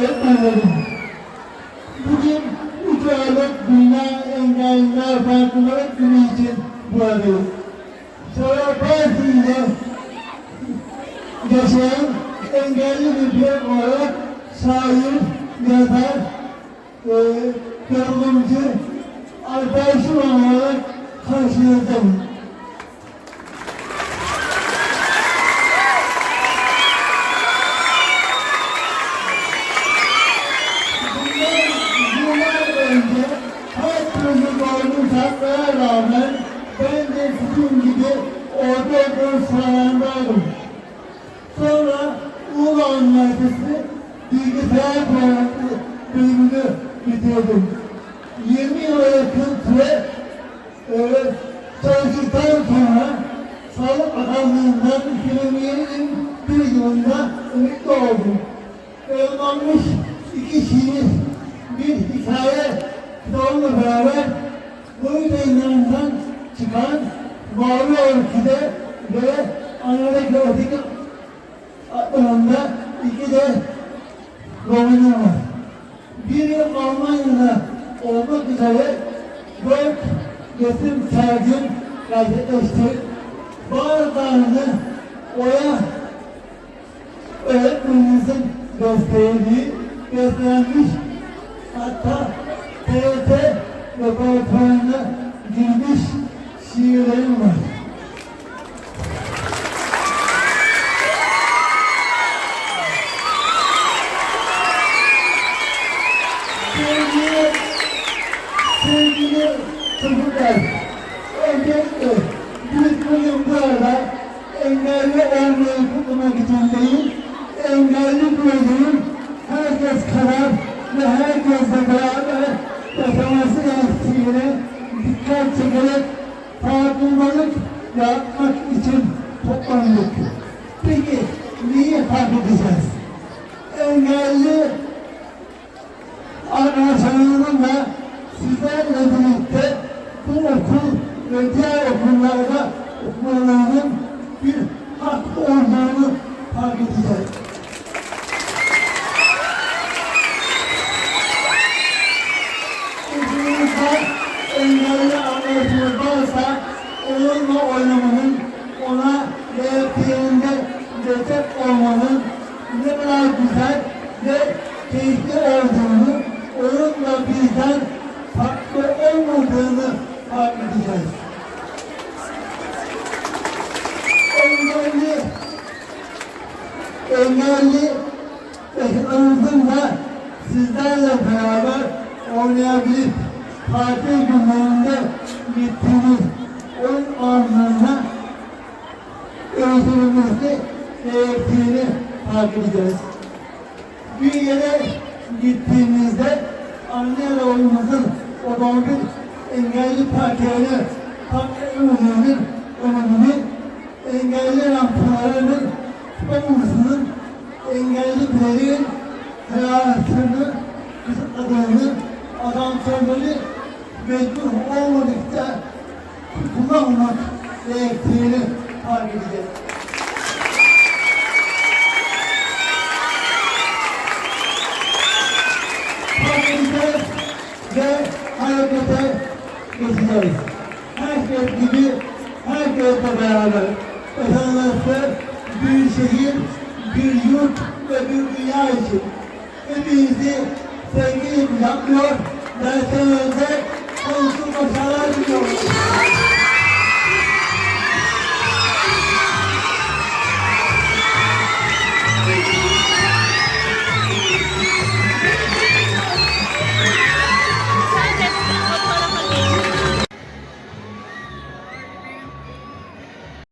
öğretmenlerim. Bugün üç Aralık Dünya Engelliler Farkındalık Günü için buradayız. Sonra Partisi'nde yaşayan engelli bir birey olarak şair, yazar, e, yorumcu, arkadaşım olarak karşınızdayım. Sizin gibi ortaokul sıralarındaydım. Sonra Uğur Üniversitesi Bilgisayar Mühendisliği bölümünü bitirdim. 20 yıla yakın süre e, çalıştıktan sonra Sağlık Bakanlığı'ndan 2020'nin bir yılında emekli oldum. Yayınlanmış iki şiir, bir hikaye kitabımla beraber bu yayınlarından çıkan Mavi Orkide ve Anadolu Öteki adlarında iki de romanım var. Biri Almanya'da olmak üzere dört resim sergim gerçekleştirip bazılarını oya öğretmenimizin gösterdiği, göstermiş hatta TRT repertuarına girmiş şiirlerim var. Sevgili, sevgili çocuklar, öncelikle biz bugün burada engelli olmayı kutlamak için değil, engelli grubunun herkes kadar ve herkesle beraber yaşaması gerektiğine dikkat çekerek farkındalık yapmak için toplandık. Peki niye fark edeceğiz? Engelli arkadaşlarımla sizlerle birlikte bu okul ve diğer okullarda okumalarının bir hak olduğunu fark edeceğiz. Okulumuzda engelli arkadaşımız varsa onunla oynamanın, ona gerektiğinde destek olmanın ne kadar güzel ve keyifli olduğunu, onunla bizden farklı olmadığını fark edeceğiz. Engelli, engelli yaşlarımızın da sizlerle beraber oynayabilip tatil günlerinde gittiğimiz oyun alanlarına eğitimimizi gerektiğini fark edeceğiz. Bir yere gittiğimizde anne oğlumuzun otomobil engelli parklarını park etmememizin önemini, engelli rampalarının tutamamasının hayatını kısıtladığını, asansörleri mecbur olmadıkça kullanmak gerektiğini fark edeceğiz. Harekete ve harekete geçeceğiz. Herkes gibi herkesle beraber vatandaşlar bir şehir, bir yurt ve bir dünya için hepinizi sevgiyle yapıyor. Dersen önce konsol başarılar diliyorum.